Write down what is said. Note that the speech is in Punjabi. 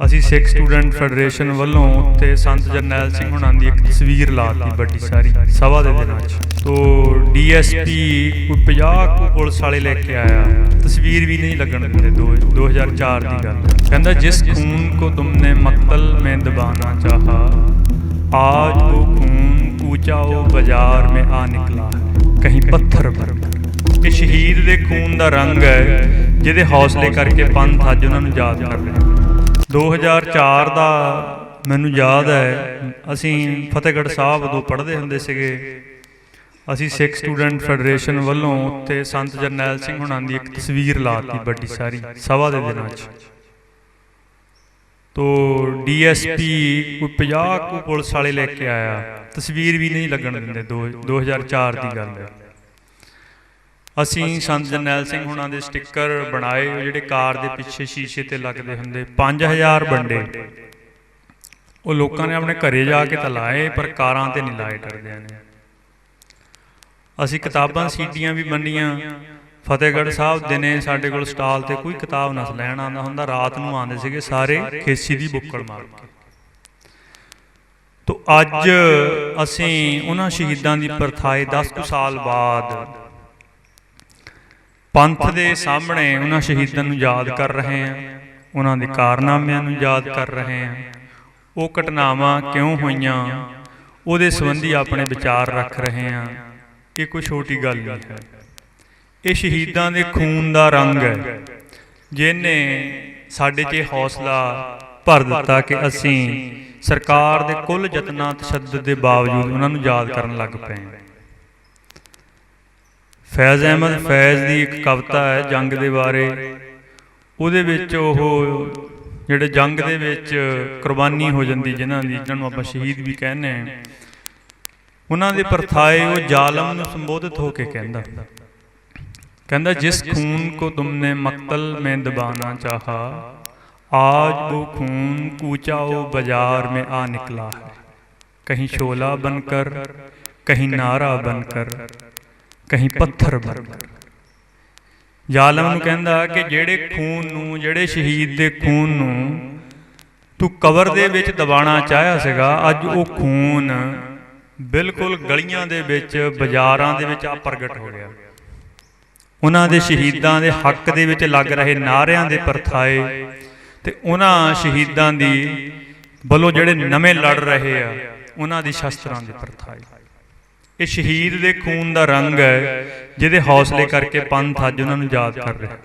ਅਸੀਂ ਸਿੱਖ ਸਟੂਡੈਂਟ ਫੈਡਰੇਸ਼ਨ ਵੱਲੋਂ ਤੇ ਸੰਤ ਜਰਨੈਲ ਸਿੰਘ ਹੁਣਾਂ ਦੀ ਇੱਕ ਤਸਵੀਰ ਲਾਤੀ ਵੱਡੀ ਸਾਰੀ ਸਭਾ ਦੇ ਦਿਨਾਂ 'ਚ। ਤੋ ਡੀਐਸਪੀ ਕੋਈ 50 ਕੋ ਪੁਲਿਸ ਵਾਲੇ ਲੈ ਕੇ ਆਇਆ। ਤਸਵੀਰ ਵੀ ਨਹੀਂ ਲੱਗਣ ਦਿੰਦੇ 2004 ਦੀ ਗੱਲ। ਕਹਿੰਦਾ ਜਿਸ ਖੂਨ ਕੋ ਤੁਮਨੇ ਮਕਤਲ ਮੈਂ ਦਬਾਨਾ ਚਾਹਾ। ਆਜ ਉਹ ਖੂਨ ਕੂਚਾਓ ਬਾਜ਼ਾਰ ਮੈਂ ਆ ਨਿਕਲਾ। ਕਹੀਂ ਪੱਥਰ ਪਰ ਇਹ ਸ਼ਹੀਦ ਦੇ ਖੂਨ ਦਾ ਰੰਗ ਹੈ ਜਿਹਦੇ ਹੌਸਲੇ ਕਰਕੇ ਪੰਥ ਅੱਜ ਉਹਨਾਂ ਨੂੰ ਯਾਦ ਕਰ ਰਿਹਾ 2004 ਦਾ ਮੈਨੂੰ ਯਾਦ ਹੈ, ਅਸੀਂ ਫਤਿਹਗੜ੍ਹ ਸਾਹਿਬ ਉਦੋਂ ਪੜ੍ਹਦੇ ਹੁੰਦੇ ਸੀਗੇ। ਅਸੀਂ ਸਿੱਖ ਸਟੂਡੈਂਟ ਫੈਡਰੇਸ਼ਨ ਵੱਲੋਂ ਉੱਤੇ ਸੰਤ ਜਰਨੈਲ ਸਿੰਘ ਹੁਣਾਂ ਦੀ ਇੱਕ ਤਸਵੀਰ ਲਾਤੀ ਵੱਡੀ ਸਾਰੀ, ਸਭਾ ਦੇ ਦਿਨਾਂ 'ਚ। ਤੋ ਡੀਐਸਪੀ ਕੋਈ 50 ਕੋ ਪੁਲਿਸ ਵਾਲੇ ਲੈ ਕੇ ਆਇਆ। ਤਸਵੀਰ ਵੀ ਨਹੀਂ ਲੱਗਣ ਦਿੰਦੇ ਦੋ- 2004 ਦੀ ਗੱਲ ਹੈ। ਅਸੀਂ ਸੰਤ ਜਰਨੈਲ ਸਿੰਘ ਹੁਣਾਂ ਦੇ ਸਟicker ਬਣਾਏ ਜਿਹੜੇ ਕਾਰ ਦੇ ਪਿੱਛੇ ਸ਼ੀਸ਼ੇ ਤੇ ਲੱਗਦੇ ਹੁੰਦੇ 5000 ਬੰਡੇ ਉਹ ਲੋਕਾਂ ਨੇ ਆਪਣੇ ਘਰੇ ਜਾ ਕੇ ਤਾਂ ਲਾਏ ਪਰ ਕਾਰਾਂ ਤੇ ਨਹੀਂ ਲਾਏ ਡਰਦਿਆਂ ਨੇ। ਅਸੀਂ ਕਿਤਾਬਾਂ ਸੀਡੀਆਂ ਵੀ ਬੰਨੀਆਂ ਫਤਿਹਗੜ੍ਹ ਸਾਹਿਬ ਦਿਨੇ ਸਾਡੇ ਕੋਲ ਸਟਾਲ ਤੇ ਕੋਈ ਕਿਤਾਬ ਨਾ ਲੈਣ ਆਉਂਦਾ ਹੁੰਦਾ ਰਾਤ ਨੂੰ ਆਉਂਦੇ ਸੀਗੇ ਸਾਰੇ ਖੇਸੀ ਦੀ ਬੁੱਕਲ ਮਾਰ ਕੇ। ਤੋ ਅੱਜ ਅਸੀਂ ਉਹਨਾਂ ਸ਼ਹੀਦਾਂ ਦੀ ਪਰਥਾਏ 10 ਕੁ ਸਾਲ ਬਾਅਦ ਪੰਥ ਦੇ ਸਾਹਮਣੇ ਉਹਨਾਂ ਸ਼ਹੀਦਾਂ ਨੂੰ ਯਾਦ ਕਰ ਰਹੇ ਹਾਂ। ਉਹਨਾਂ ਦੇ ਕਾਰਨਾਮਿਆਂ ਨੂੰ ਯਾਦ ਕਰ ਰਹੇ ਹਾਂ। ਉਹ ਘਟਨਾਵਾਂ ਕਿਉਂ ਹੋਈਆਂ? ਉਹਦੇ ਸੰਬੰਧੀ ਆਪਣੇ ਵਿਚਾਰ ਰੱਖ ਰਹੇ ਹਾਂ। ਇਹ ਕੋਈ ਛੋਟੀ ਗੱਲ ਨਹੀਂ ਹੈ। ਇਹ ਸ਼ਹੀਦਾਂ ਦੇ ਖੂਨ ਦਾ ਰੰਗ ਹੈ। ਜਿਨੇ ਸਾਡੇ 'ਚ ਹੌਸਲਾ ਭਰ ਦਿੱਤਾ ਕਿ ਅਸੀਂ ਸਰਕਾਰ ਦੇ ਕੁੱਲ ਯਤਨਾਂ ਤਸ਼ੱਦਦ ਦੇ ਬਾਵਜੂਦ ਉਹਨਾਂ ਨੂੰ ਯਾਦ ਕਰਨ ਲੱਗ ਪਏ। ਫੈਜ਼ ਅਹਿਮਦ ਫੈਜ਼ ਦੀ ਇੱਕ ਕਵਿਤਾ ਹੈ ਜੰਗ ਦੇ ਬਾਰੇ ਉਹਦੇ ਵਿੱਚ ਉਹ ਜਿਹੜੇ ਜੰਗ ਦੇ ਵਿੱਚ ਕੁਰਬਾਨੀ ਹੋ ਜਾਂਦੀ ਜਿਨ੍ਹਾਂ ਦੀ ਜਿਹਨਾਂ ਨੂੰ ਆਪਾਂ ਸ਼ਹੀਦ ਵੀ ਕਹਿੰਦੇ ਆ ਉਹਨਾਂ ਦੇ ਪਰਥਾਏ ਉਹ ਜ਼ਾਲਮ ਨੂੰ ਸੰਬੋਧਿਤ ਹੋ ਕੇ ਕਹਿੰਦਾ ਕਹਿੰਦਾ ਜਿਸ ਖੂਨ ਕੋ ਤੁਮਨੇ ਮਕਤਲ में दबाना चाहा आज वो खून कूचा वो बाजार में आ निकला है कहीं शोला बनकर कहीं नारा बनकर ਕਹੀਂ ਪੱਥਰ ਬਣकर ਜ਼ਾਲਮ ਨੂੰ ਕਹਿੰਦਾ ਕਿ ਜਿਹੜੇ ਖੂਨ ਨੂੰ ਜਿਹੜੇ ਸ਼ਹੀਦ ਦੇ ਖੂਨ ਨੂੰ ਤੂੰ ਕਬਰ ਦੇ ਵਿੱਚ ਦਬਾਣਾ ਚਾਹਿਆ ਸੀਗਾ ਅੱਜ ਉਹ ਖੂਨ ਬਿਲਕੁਲ ਗਲੀਆਂ ਦੇ ਵਿੱਚ ਬਾਜ਼ਾਰਾਂ ਦੇ ਵਿੱਚ ਆ ਪ੍ਰਗਟ ਹੋ ਗਿਆ। ਉਹਨਾਂ ਦੇ ਸ਼ਹੀਦਾਂ ਦੇ ਹੱਕ ਦੇ ਵਿੱਚ ਲੱਗ ਰਹੇ ਨਾਰਿਆਂ ਦੇ ਪਰਥਾਏ ਤੇ ਉਹਨਾਂ ਸ਼ਹੀਦਾਂ ਦੀ ਵੱਲੋਂ ਜਿਹੜੇ ਨਵੇਂ ਲੜ ਰਹੇ ਆ ਉਹਨਾਂ ਦੀ ਸ਼ਸਤਰਾਂ ਦੇ ਪਰਥਾਏ ਇਹ ਸ਼ਹੀਦ ਦੇ ਖੂਨ ਦਾ ਰੰਗ ਹੈ, ਜਿਹਦੇ ਹੌਸਲੇ ਕਰਕੇ ਪੰਥ ਅੱਜ ਉਹਨਾਂ ਨੂੰ ਯਾਦ ਕਰ ਰਿਹਾ ਹੈ।